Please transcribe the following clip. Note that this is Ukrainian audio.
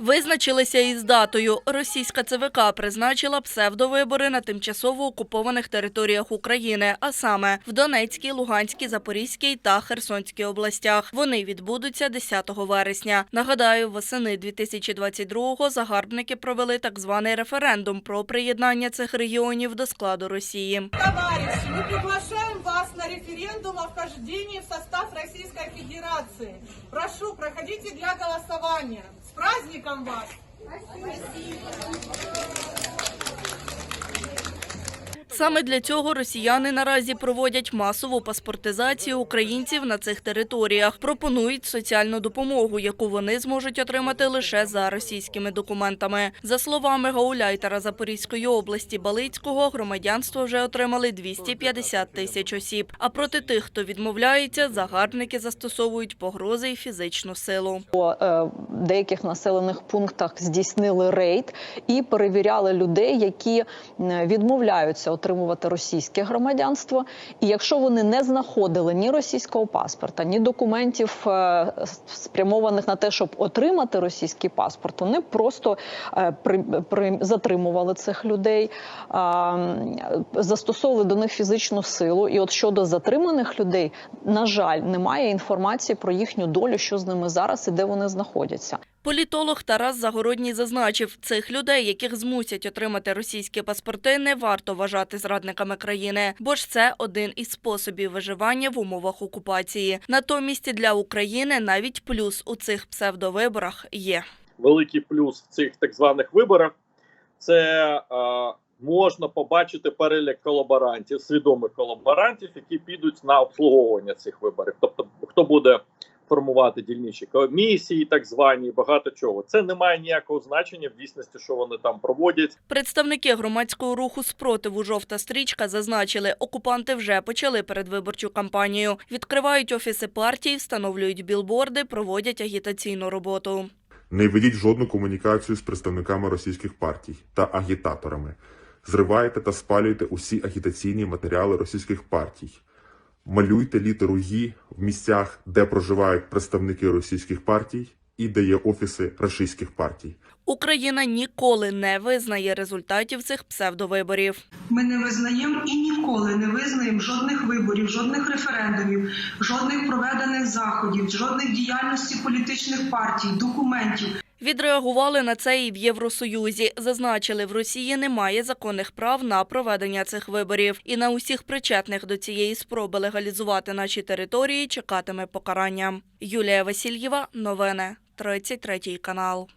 Визначилися із датою. Російська ЦВК призначила псевдовибори на тимчасово окупованих територіях України, а саме в Донецькій, Луганській, Запорізькій та Херсонській областях. Вони відбудуться 10 вересня. Нагадаю, восени 2022-го загарбники провели так званий референдум про приєднання цих регіонів до складу Росії. Товарищи, мы приглашаем вас на референдум о вхождении в состав Российской Федерации. Прошу, проходите для голосования. Праздником вас! Саме для цього росіяни наразі проводять масову паспортизацію українців на цих територіях. Пропонують соціальну допомогу, яку вони зможуть отримати лише за російськими документами. За словами гауляйтера Запорізької області Балицького, громадянство вже отримали 250 тисяч осіб. А проти тих, хто відмовляється, загарбники застосовують погрози і фізичну силу. У е, деяких населених пунктах здійснили рейд і перевіряли людей, які відмовляються отримувати російське громадянство. І якщо вони не знаходили ні російського паспорта, ні документів е, спрямованих на те, щоб отримати російський паспорт, вони просто е, при, затримували цих людей, застосовували до них фізичну силу. І от щодо затриманих людей, на жаль, немає інформації про їхню долю, що з ними зараз і де вони знаходяться. Політолог Тарас Загородній зазначив, цих людей, яких змусять отримати російські паспорти, не варто вважати зрадниками країни, бо ж це один із способів виживання в умовах окупації. Натомість для України навіть плюс у цих псевдовиборах є. великий плюс в цих так званих виборах це е, можна побачити перелік колаборантів, свідомих колаборантів, які підуть на обслуговування цих виборів. Тобто, хто буде формувати дільничі комісії, так звані, багато чого. Це не має ніякого значення в дійсності, що вони там проводять. Представники громадського руху спротиву «Жовта стрічка» зазначили, окупанти вже почали передвиборчу кампанію. Відкривають офіси партій, встановлюють білборди, проводять агітаційну роботу. Не ведіть жодну комунікацію з представниками російських партій та агітаторами. Зривайте та спалюйте усі агітаційні матеріали російських партій. Малюйте літеру «Ї» в місцях, де проживають представники російських партій і де є офіси російських партій. Україна ніколи не визнає результатів цих псевдовиборів. Ми не визнаємо і ніколи не визнаємо жодних виборів, жодних референдумів, жодних проведених заходів, жодних діяльності політичних партій, документів. Відреагували на це і в Євросоюзі. Зазначили, в Росії немає законних прав на проведення цих виборів. І на усіх причетних до цієї спроби легалізувати наші території чекатиме покарання. Юлія Васильєва, новини, 33 канал.